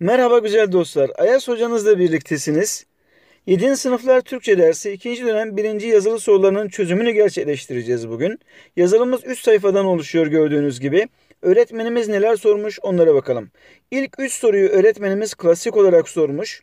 Merhaba güzel dostlar. Ayas hocanızla birliktesiniz. 7. sınıflar Türkçe dersi 2. dönem 1. yazılı sorularının çözümünü gerçekleştireceğiz bugün. Yazılımız 3 sayfadan oluşuyor gördüğünüz gibi. Öğretmenimiz neler sormuş onlara bakalım. İlk 3 soruyu öğretmenimiz klasik olarak sormuş.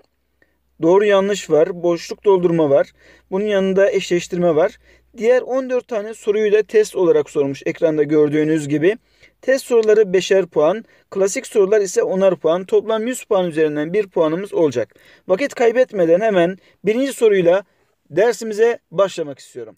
Doğru yanlış var, boşluk doldurma var. Bunun yanında eşleştirme var. Diğer 14 tane soruyu da test olarak sormuş ekranda gördüğünüz gibi. Test soruları 5'er puan, klasik sorular ise 10'ar puan. Toplam 100 puan üzerinden 1 puanımız olacak. Vakit kaybetmeden hemen birinci soruyla dersimize başlamak istiyorum.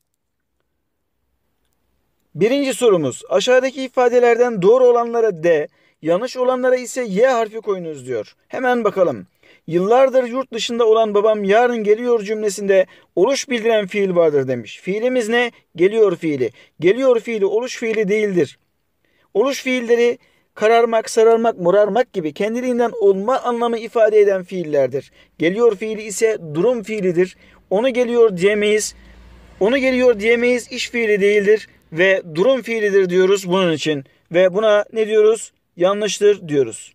Birinci sorumuz aşağıdaki ifadelerden doğru olanlara D, yanlış olanlara ise Y harfi koyunuz diyor. Hemen bakalım. Yıllardır yurt dışında olan babam yarın geliyor cümlesinde oluş bildiren fiil vardır demiş. Fiilimiz ne? Geliyor fiili. Geliyor fiili oluş fiili değildir. Oluş fiilleri kararmak, sararmak, morarmak gibi kendiliğinden olma anlamı ifade eden fiillerdir. Geliyor fiili ise durum fiilidir. Onu geliyor diyemeyiz. Onu geliyor diyemeyiz iş fiili değildir ve durum fiilidir diyoruz bunun için. Ve buna ne diyoruz? Yanlıştır diyoruz.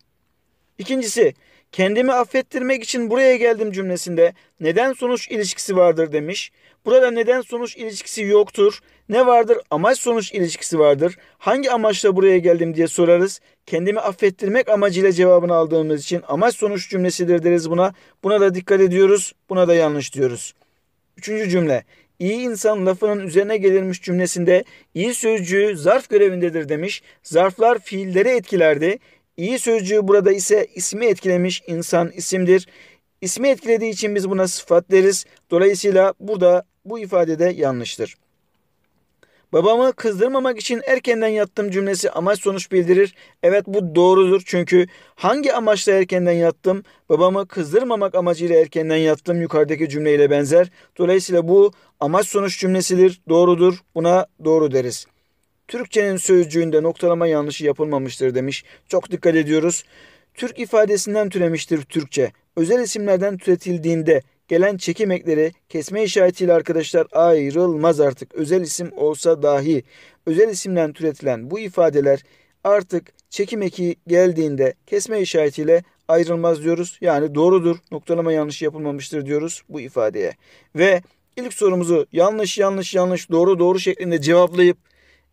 İkincisi kendimi affettirmek için buraya geldim cümlesinde neden sonuç ilişkisi vardır demiş. Burada neden sonuç ilişkisi yoktur. Ne vardır? Amaç sonuç ilişkisi vardır. Hangi amaçla buraya geldim diye sorarız. Kendimi affettirmek amacıyla cevabını aldığımız için amaç sonuç cümlesidir deriz buna. Buna da dikkat ediyoruz. Buna da yanlış diyoruz. Üçüncü cümle. İyi insan lafının üzerine gelirmiş cümlesinde iyi sözcüğü zarf görevindedir demiş. Zarflar fiilleri etkilerdi. İyi sözcüğü burada ise ismi etkilemiş insan isimdir. İsmi etkilediği için biz buna sıfat deriz. Dolayısıyla burada bu ifadede yanlıştır. Babamı kızdırmamak için erkenden yattım cümlesi amaç sonuç bildirir. Evet bu doğrudur çünkü hangi amaçla erkenden yattım? Babamı kızdırmamak amacıyla erkenden yattım yukarıdaki cümleyle benzer. Dolayısıyla bu amaç sonuç cümlesidir. Doğrudur. Buna doğru deriz. Türkçenin sözcüğünde noktalama yanlışı yapılmamıştır demiş. Çok dikkat ediyoruz. Türk ifadesinden türemiştir Türkçe. Özel isimlerden türetildiğinde gelen çekim ekleri kesme işaretiyle arkadaşlar ayrılmaz artık. Özel isim olsa dahi özel isimden türetilen bu ifadeler artık çekim eki geldiğinde kesme işaretiyle ayrılmaz diyoruz. Yani doğrudur noktalama yanlış yapılmamıştır diyoruz bu ifadeye. Ve ilk sorumuzu yanlış yanlış yanlış doğru doğru şeklinde cevaplayıp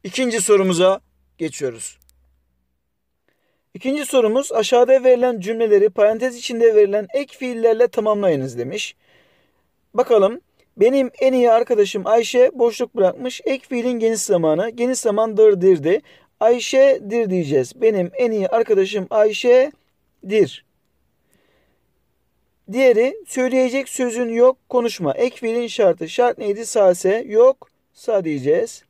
ikinci sorumuza geçiyoruz. İkinci sorumuz aşağıda verilen cümleleri parantez içinde verilen ek fiillerle tamamlayınız demiş. Bakalım benim en iyi arkadaşım Ayşe boşluk bırakmış. Ek fiilin geniş zamanı. Geniş zaman dirdi. Ayşe'dir diyeceğiz. Benim en iyi arkadaşım Ayşe'dir. Diğeri söyleyecek sözün yok konuşma. Ek fiilin şartı. Şart neydi? Sase yok sa diyeceğiz.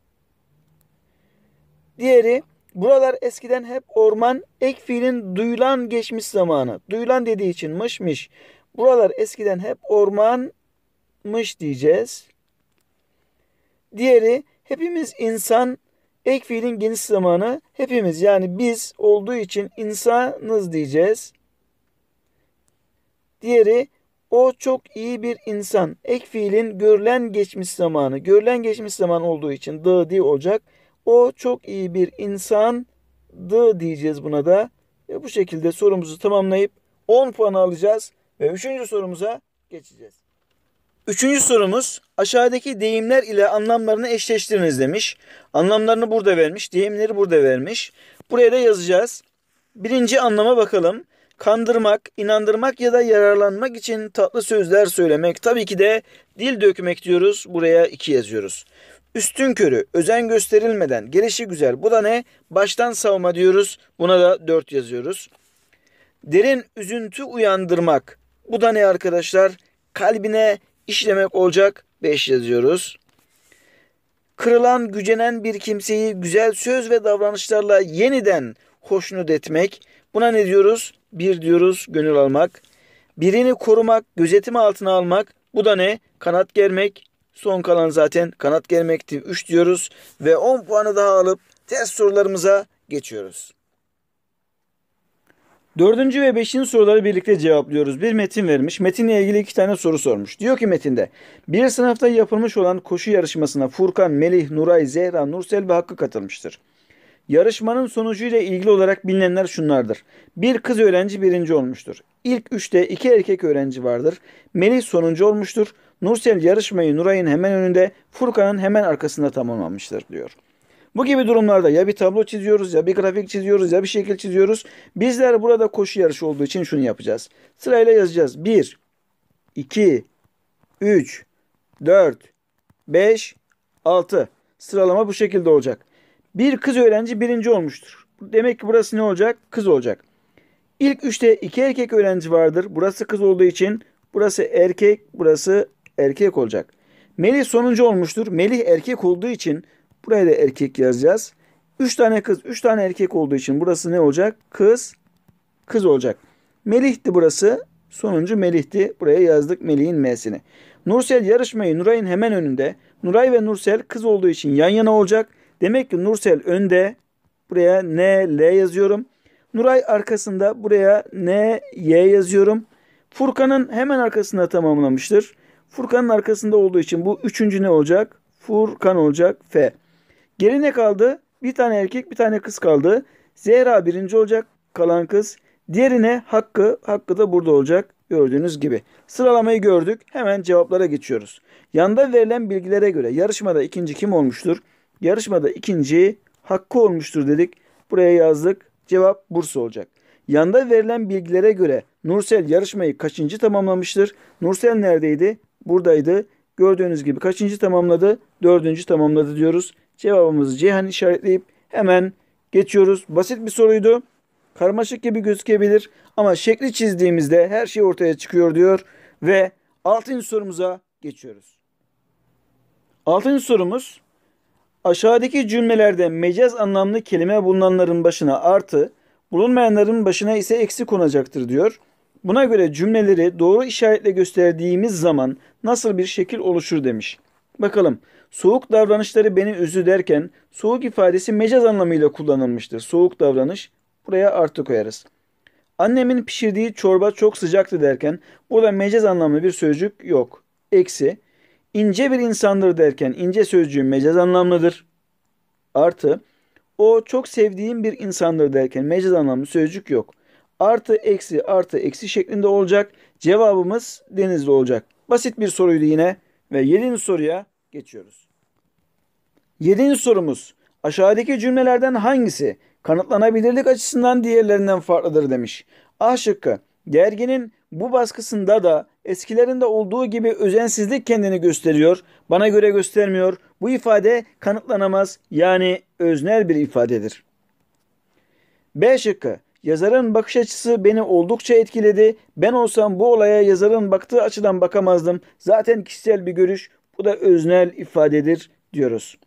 Diğeri buralar eskiden hep orman ek fiilin duyulan geçmiş zamanı. Duyulan dediği için mışmış. Buralar eskiden hep ormanmış diyeceğiz. Diğeri hepimiz insan ek fiilin geniş zamanı hepimiz yani biz olduğu için insanız diyeceğiz. Diğeri o çok iyi bir insan. Ek fiilin görülen geçmiş zamanı. Görülen geçmiş zaman olduğu için dı di olacak. O çok iyi bir insandı diyeceğiz buna da. Ve bu şekilde sorumuzu tamamlayıp 10 puan alacağız. Ve üçüncü sorumuza geçeceğiz. Üçüncü sorumuz aşağıdaki deyimler ile anlamlarını eşleştiriniz demiş. Anlamlarını burada vermiş. Deyimleri burada vermiş. Buraya da yazacağız. Birinci anlama bakalım. Kandırmak, inandırmak ya da yararlanmak için tatlı sözler söylemek. Tabii ki de dil dökmek diyoruz. Buraya iki yazıyoruz. Üstün körü, özen gösterilmeden, gelişi güzel. Bu da ne? Baştan savma diyoruz. Buna da 4 yazıyoruz. Derin üzüntü uyandırmak. Bu da ne arkadaşlar? Kalbine işlemek olacak. 5 yazıyoruz. Kırılan, gücenen bir kimseyi güzel söz ve davranışlarla yeniden hoşnut etmek. Buna ne diyoruz? Bir diyoruz gönül almak. Birini korumak, gözetim altına almak. Bu da ne? Kanat germek. Son kalan zaten kanat germekti. 3 diyoruz ve 10 puanı daha alıp test sorularımıza geçiyoruz. Dördüncü ve beşinci soruları birlikte cevaplıyoruz. Bir metin vermiş. Metinle ilgili iki tane soru sormuş. Diyor ki metinde bir sınıfta yapılmış olan koşu yarışmasına Furkan, Melih, Nuray, Zehra, Nursel ve Hakkı katılmıştır. Yarışmanın sonucuyla ilgili olarak bilinenler şunlardır. Bir kız öğrenci birinci olmuştur. İlk üçte iki erkek öğrenci vardır. Melih sonuncu olmuştur. Nursel yarışmayı Nuray'ın hemen önünde, Furkan'ın hemen arkasında tamamlamıştır diyor. Bu gibi durumlarda ya bir tablo çiziyoruz ya bir grafik çiziyoruz ya bir şekil çiziyoruz. Bizler burada koşu yarışı olduğu için şunu yapacağız. Sırayla yazacağız. 1, 2, 3, 4, 5, 6. Sıralama bu şekilde olacak. Bir kız öğrenci birinci olmuştur. Demek ki burası ne olacak? Kız olacak. İlk üçte iki erkek öğrenci vardır. Burası kız olduğu için burası erkek, burası erkek olacak. Melih sonuncu olmuştur. Melih erkek olduğu için buraya da erkek yazacağız. Üç tane kız, üç tane erkek olduğu için burası ne olacak? Kız, kız olacak. Melih'ti burası. Sonuncu Melih'ti. Buraya yazdık Melih'in M'sini. Nursel yarışmayı Nuray'ın hemen önünde. Nuray ve Nursel kız olduğu için yan yana olacak. Demek ki Nursel önde. Buraya N, L yazıyorum. Nuray arkasında buraya N, Y yazıyorum. Furkan'ın hemen arkasında tamamlamıştır. Furkan'ın arkasında olduğu için bu üçüncü ne olacak? Furkan olacak. F. Geri ne kaldı? Bir tane erkek bir tane kız kaldı. Zehra birinci olacak. Kalan kız. Diğerine Hakkı. Hakkı da burada olacak. Gördüğünüz gibi. Sıralamayı gördük. Hemen cevaplara geçiyoruz. Yanda verilen bilgilere göre yarışmada ikinci kim olmuştur? Yarışmada ikinci Hakkı olmuştur dedik. Buraya yazdık. Cevap Bursa olacak. Yanda verilen bilgilere göre Nursel yarışmayı kaçıncı tamamlamıştır? Nursel neredeydi? Buradaydı. Gördüğünüz gibi kaçıncı tamamladı? Dördüncü tamamladı diyoruz. Cevabımızı Ceyhan işaretleyip hemen geçiyoruz. Basit bir soruydu. Karmaşık gibi gözükebilir ama şekli çizdiğimizde her şey ortaya çıkıyor diyor ve altıncı sorumuza geçiyoruz. Altıncı sorumuz aşağıdaki cümlelerde mecaz anlamlı kelime bulunanların başına artı, bulunmayanların başına ise eksi konacaktır diyor. Buna göre cümleleri doğru işaretle gösterdiğimiz zaman nasıl bir şekil oluşur demiş. Bakalım. Soğuk davranışları beni üzdü derken soğuk ifadesi mecaz anlamıyla kullanılmıştır. Soğuk davranış buraya artı koyarız. Annemin pişirdiği çorba çok sıcaktı derken burada mecaz anlamlı bir sözcük yok. Eksi. İnce bir insandır derken ince sözcüğü mecaz anlamlıdır. Artı. O çok sevdiğim bir insandır derken mecaz anlamlı sözcük yok. Artı eksi artı eksi şeklinde olacak. Cevabımız denizli olacak. Basit bir soruydu yine ve yedinci soruya geçiyoruz. Yedinci sorumuz. Aşağıdaki cümlelerden hangisi kanıtlanabilirlik açısından diğerlerinden farklıdır demiş. A şıkkı. Gerginin bu baskısında da eskilerinde olduğu gibi özensizlik kendini gösteriyor. Bana göre göstermiyor. Bu ifade kanıtlanamaz yani öznel bir ifadedir. B şıkkı. Yazarın bakış açısı beni oldukça etkiledi. Ben olsam bu olaya yazarın baktığı açıdan bakamazdım. Zaten kişisel bir görüş. Bu da öznel ifadedir diyoruz.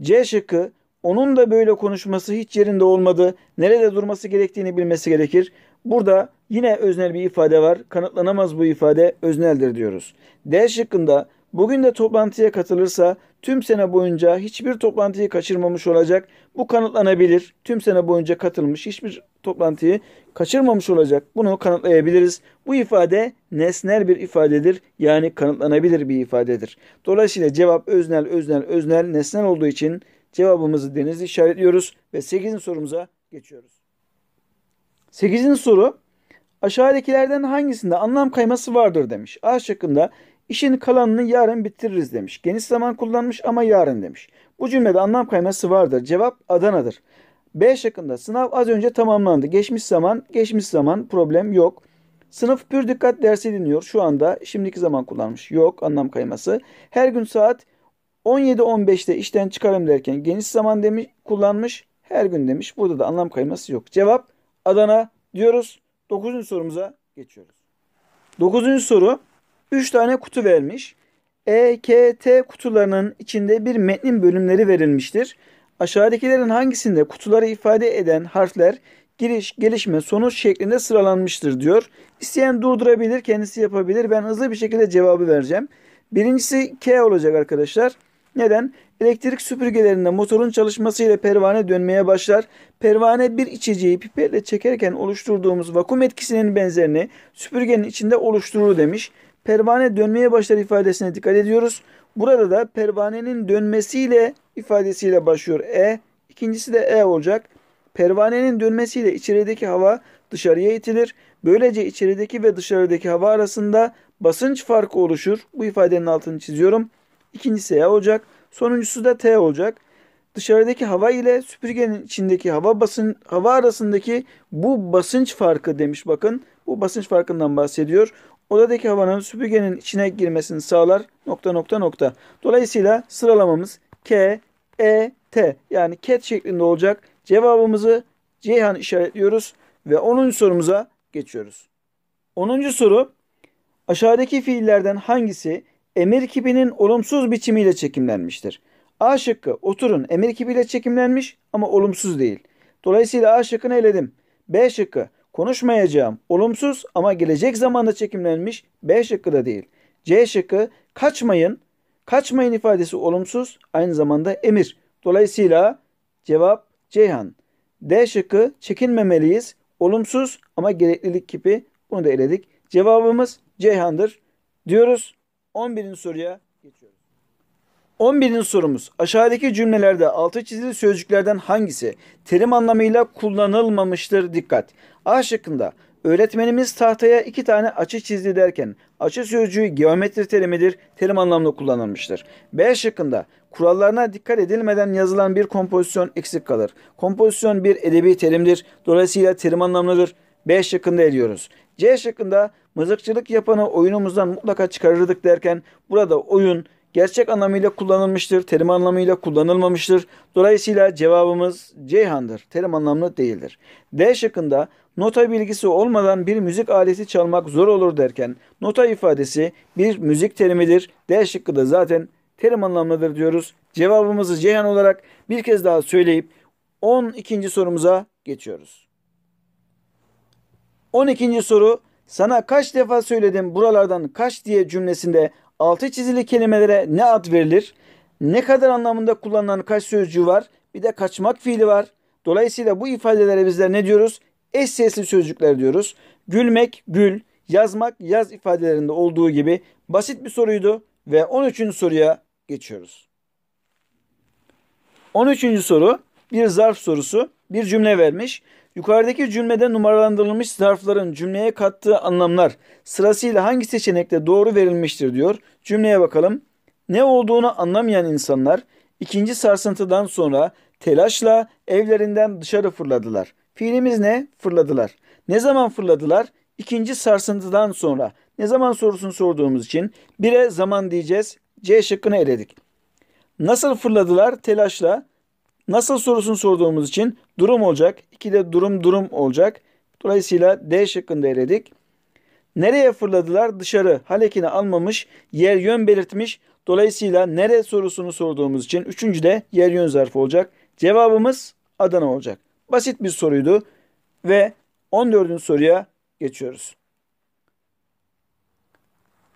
C şıkkı onun da böyle konuşması hiç yerinde olmadı. Nerede durması gerektiğini bilmesi gerekir. Burada yine öznel bir ifade var. Kanıtlanamaz bu ifade özneldir diyoruz. D şıkkında bugün de toplantıya katılırsa tüm sene boyunca hiçbir toplantıyı kaçırmamış olacak. Bu kanıtlanabilir. Tüm sene boyunca katılmış hiçbir toplantıyı kaçırmamış olacak. Bunu kanıtlayabiliriz. Bu ifade nesnel bir ifadedir. Yani kanıtlanabilir bir ifadedir. Dolayısıyla cevap öznel, öznel, öznel, nesnel olduğu için cevabımızı denizli işaretliyoruz ve 8. sorumuza geçiyoruz. 8. soru aşağıdakilerden hangisinde anlam kayması vardır demiş. A şıkkında işin kalanını yarın bitiririz demiş. Geniş zaman kullanmış ama yarın demiş. Bu cümlede anlam kayması vardır. Cevap Adana'dır. B şıkkında sınav az önce tamamlandı. Geçmiş zaman, geçmiş zaman problem yok. Sınıf pür dikkat dersi dinliyor. Şu anda şimdiki zaman kullanmış. Yok anlam kayması. Her gün saat 17-15'te işten çıkarım derken geniş zaman demiş, kullanmış. Her gün demiş. Burada da anlam kayması yok. Cevap Adana diyoruz. 9. sorumuza geçiyoruz. 9. soru 3 tane kutu vermiş. E, K, T kutularının içinde bir metnin bölümleri verilmiştir. Aşağıdakilerin hangisinde kutuları ifade eden harfler giriş, gelişme, sonuç şeklinde sıralanmıştır diyor. İsteyen durdurabilir, kendisi yapabilir. Ben hızlı bir şekilde cevabı vereceğim. Birincisi K olacak arkadaşlar. Neden? Elektrik süpürgelerinde motorun çalışmasıyla pervane dönmeye başlar. Pervane bir içeceği pipetle çekerken oluşturduğumuz vakum etkisinin benzerini süpürgenin içinde oluşturur demiş. Pervane dönmeye başlar ifadesine dikkat ediyoruz. Burada da pervanenin dönmesiyle ifadesiyle başlıyor. E İkincisi de E olacak. Pervanenin dönmesiyle içerideki hava dışarıya itilir. Böylece içerideki ve dışarıdaki hava arasında basınç farkı oluşur. Bu ifadenin altını çiziyorum. İkincisi E olacak. Sonuncusu da T olacak. Dışarıdaki hava ile süpürgenin içindeki hava basın hava arasındaki bu basınç farkı demiş bakın. Bu basınç farkından bahsediyor. Odadaki havanın süpürgenin içine girmesini sağlar. Nokta nokta nokta. Dolayısıyla sıralamamız K, E, T yani ket şeklinde olacak. Cevabımızı Ceyhan işaretliyoruz ve 10. sorumuza geçiyoruz. 10. soru aşağıdaki fiillerden hangisi emir kibinin olumsuz biçimiyle çekimlenmiştir? A şıkkı oturun emir kibiyle çekimlenmiş ama olumsuz değil. Dolayısıyla A şıkkını eledim. B şıkkı konuşmayacağım olumsuz ama gelecek zamanda çekimlenmiş. B şıkkı da değil. C şıkkı kaçmayın. Kaçmayın ifadesi olumsuz aynı zamanda emir. Dolayısıyla cevap Ceyhan. D şıkkı çekinmemeliyiz. Olumsuz ama gereklilik kipi bunu da eledik. Cevabımız Ceyhan'dır diyoruz. 11. soruya geçiyoruz. 11. sorumuz. Aşağıdaki cümlelerde altı çizili sözcüklerden hangisi terim anlamıyla kullanılmamıştır? Dikkat. A şıkkında öğretmenimiz tahtaya iki tane açı çizdi derken açı sözcüğü geometri terimidir, terim anlamlı kullanılmıştır. B şıkkında kurallarına dikkat edilmeden yazılan bir kompozisyon eksik kalır. Kompozisyon bir edebi terimdir, dolayısıyla terim anlamlıdır. B şıkkında ediyoruz. C şıkkında mızıkçılık yapanı oyunumuzdan mutlaka çıkarırdık derken burada oyun gerçek anlamıyla kullanılmıştır, terim anlamıyla kullanılmamıştır. Dolayısıyla cevabımız Ceyhan'dır. Terim anlamlı değildir. D şıkkında nota bilgisi olmadan bir müzik aleti çalmak zor olur derken nota ifadesi bir müzik terimidir. D şıkkı da zaten terim anlamlıdır diyoruz. Cevabımızı Ceyhan olarak bir kez daha söyleyip 12. sorumuza geçiyoruz. 12. soru sana kaç defa söyledim buralardan kaç diye cümlesinde altı çizili kelimelere ne ad verilir? Ne kadar anlamında kullanılan kaç sözcüğü var? Bir de kaçmak fiili var. Dolayısıyla bu ifadelere bizler ne diyoruz? Eş sesli sözcükler diyoruz. Gülmek, gül, yazmak, yaz ifadelerinde olduğu gibi basit bir soruydu ve 13. soruya geçiyoruz. 13. soru bir zarf sorusu. Bir cümle vermiş. Yukarıdaki cümlede numaralandırılmış zarfların cümleye kattığı anlamlar sırasıyla hangi seçenekte doğru verilmiştir diyor. Cümleye bakalım. Ne olduğunu anlamayan insanlar ikinci sarsıntıdan sonra telaşla evlerinden dışarı fırladılar. Fiilimiz ne? Fırladılar. Ne zaman fırladılar? İkinci sarsıntıdan sonra. Ne zaman sorusunu sorduğumuz için bire zaman diyeceğiz. C şıkkını eledik. Nasıl fırladılar? Telaşla. Nasıl sorusunu sorduğumuz için durum olacak. İki de durum durum olacak. Dolayısıyla D şıkkında eledik. Nereye fırladılar? Dışarı. Halekini almamış, yer yön belirtmiş. Dolayısıyla nere sorusunu sorduğumuz için üçüncü de yer yön zarfı olacak. Cevabımız Adana olacak. Basit bir soruydu ve 14. soruya geçiyoruz.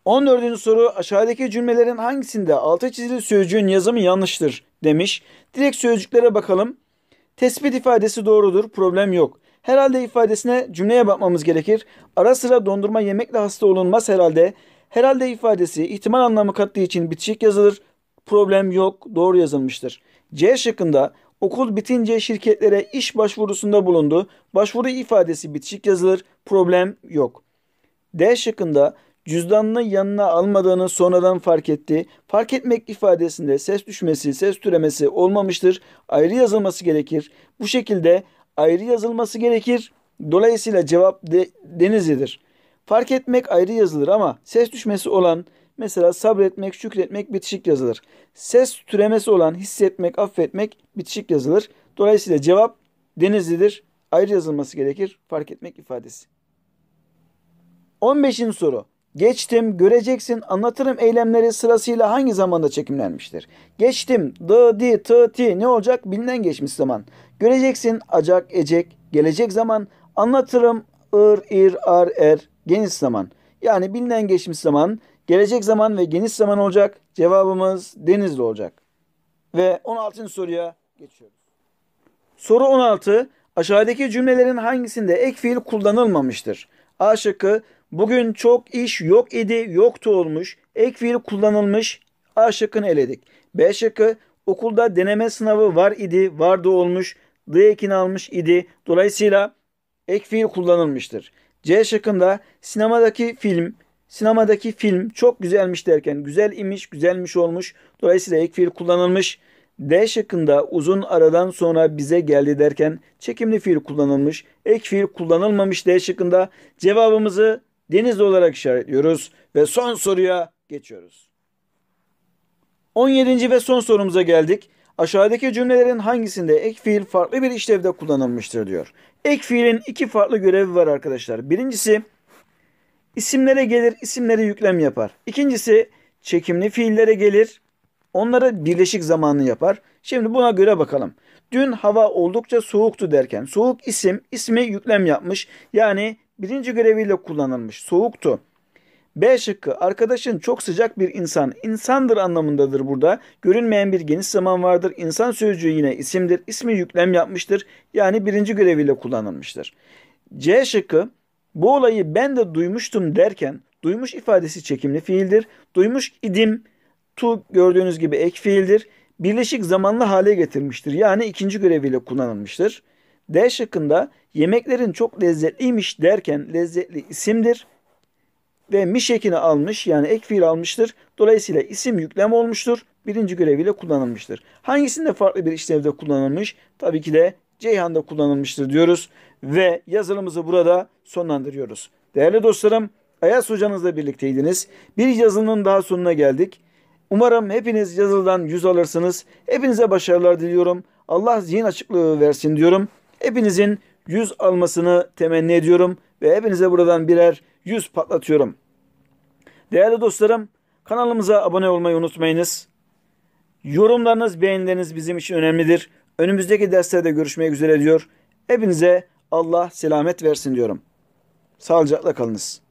14. soru aşağıdaki cümlelerin hangisinde altı çizili sözcüğün yazımı yanlıştır demiş. Direkt sözcüklere bakalım. Tespit ifadesi doğrudur. Problem yok. Herhalde ifadesine cümleye bakmamız gerekir. Ara sıra dondurma yemekle hasta olunmaz herhalde. Herhalde ifadesi ihtimal anlamı kattığı için bitişik yazılır. Problem yok. Doğru yazılmıştır. C şıkkında okul bitince şirketlere iş başvurusunda bulundu. Başvuru ifadesi bitişik yazılır. Problem yok. D şıkkında cüzdanını yanına almadığını sonradan fark etti. Fark etmek ifadesinde ses düşmesi, ses türemesi olmamıştır. Ayrı yazılması gerekir. Bu şekilde ayrı yazılması gerekir. Dolayısıyla cevap de, Denizli'dir. Fark etmek ayrı yazılır ama ses düşmesi olan mesela sabretmek, şükretmek bitişik yazılır. Ses türemesi olan hissetmek, affetmek bitişik yazılır. Dolayısıyla cevap Denizli'dir. Ayrı yazılması gerekir. Fark etmek ifadesi. 15. soru. Geçtim, göreceksin, anlatırım eylemleri sırasıyla hangi zamanda çekimlenmiştir? Geçtim, dı, di, tı, ti ne olacak? Bilinen geçmiş zaman. Göreceksin, acak, ecek, gelecek zaman, anlatırım, ır, ir, ar, er, geniş zaman. Yani bilinen geçmiş zaman, gelecek zaman ve geniş zaman olacak. Cevabımız denizli olacak. Ve 16. soruya geçiyoruz. Soru 16. Aşağıdaki cümlelerin hangisinde ek fiil kullanılmamıştır? A şıkkı Bugün çok iş yok idi, yoktu olmuş. Ek fiil kullanılmış. A şıkkını eledik. B şıkkı Okulda deneme sınavı var idi, vardı olmuş, D ekini almış idi. Dolayısıyla ek fiil kullanılmıştır. C şıkkında sinemadaki film, sinemadaki film çok güzelmiş derken güzel imiş, güzelmiş olmuş. Dolayısıyla ek fiil kullanılmış. D şıkkında uzun aradan sonra bize geldi derken çekimli fiil kullanılmış. Ek fiil kullanılmamış D şıkkında cevabımızı deniz olarak işaretliyoruz ve son soruya geçiyoruz. 17. ve son sorumuza geldik. Aşağıdaki cümlelerin hangisinde ek fiil farklı bir işlevde kullanılmıştır diyor. Ek fiilin iki farklı görevi var arkadaşlar. Birincisi isimlere gelir, isimlere yüklem yapar. İkincisi çekimli fiillere gelir, onları birleşik zamanlı yapar. Şimdi buna göre bakalım. Dün hava oldukça soğuktu derken soğuk isim, ismi yüklem yapmış. Yani birinci göreviyle kullanılmış. Soğuktu. B şıkkı arkadaşın çok sıcak bir insan. insandır anlamındadır burada. Görünmeyen bir geniş zaman vardır. İnsan sözcüğü yine isimdir. İsmi yüklem yapmıştır. Yani birinci göreviyle kullanılmıştır. C şıkkı bu olayı ben de duymuştum derken duymuş ifadesi çekimli fiildir. Duymuş idim tu gördüğünüz gibi ek fiildir. Birleşik zamanlı hale getirmiştir. Yani ikinci göreviyle kullanılmıştır. D şıkkında yemeklerin çok lezzetliymiş derken lezzetli isimdir ve miş ekini almış yani ek fiil almıştır. Dolayısıyla isim yüklem olmuştur. Birinci göreviyle kullanılmıştır. Hangisinde farklı bir işlevde kullanılmış? Tabii ki de Ceyhan'da kullanılmıştır diyoruz. Ve yazılımızı burada sonlandırıyoruz. Değerli dostlarım Ayas hocanızla birlikteydiniz. Bir yazılının daha sonuna geldik. Umarım hepiniz yazılıdan yüz alırsınız. Hepinize başarılar diliyorum. Allah zihin açıklığı versin diyorum. Hepinizin yüz almasını temenni ediyorum. Ve hepinize buradan birer yüz patlatıyorum. Değerli dostlarım kanalımıza abone olmayı unutmayınız. Yorumlarınız, beğenileriniz bizim için önemlidir. Önümüzdeki derslerde görüşmek üzere diyor. Hepinize Allah selamet versin diyorum. Sağlıcakla kalınız.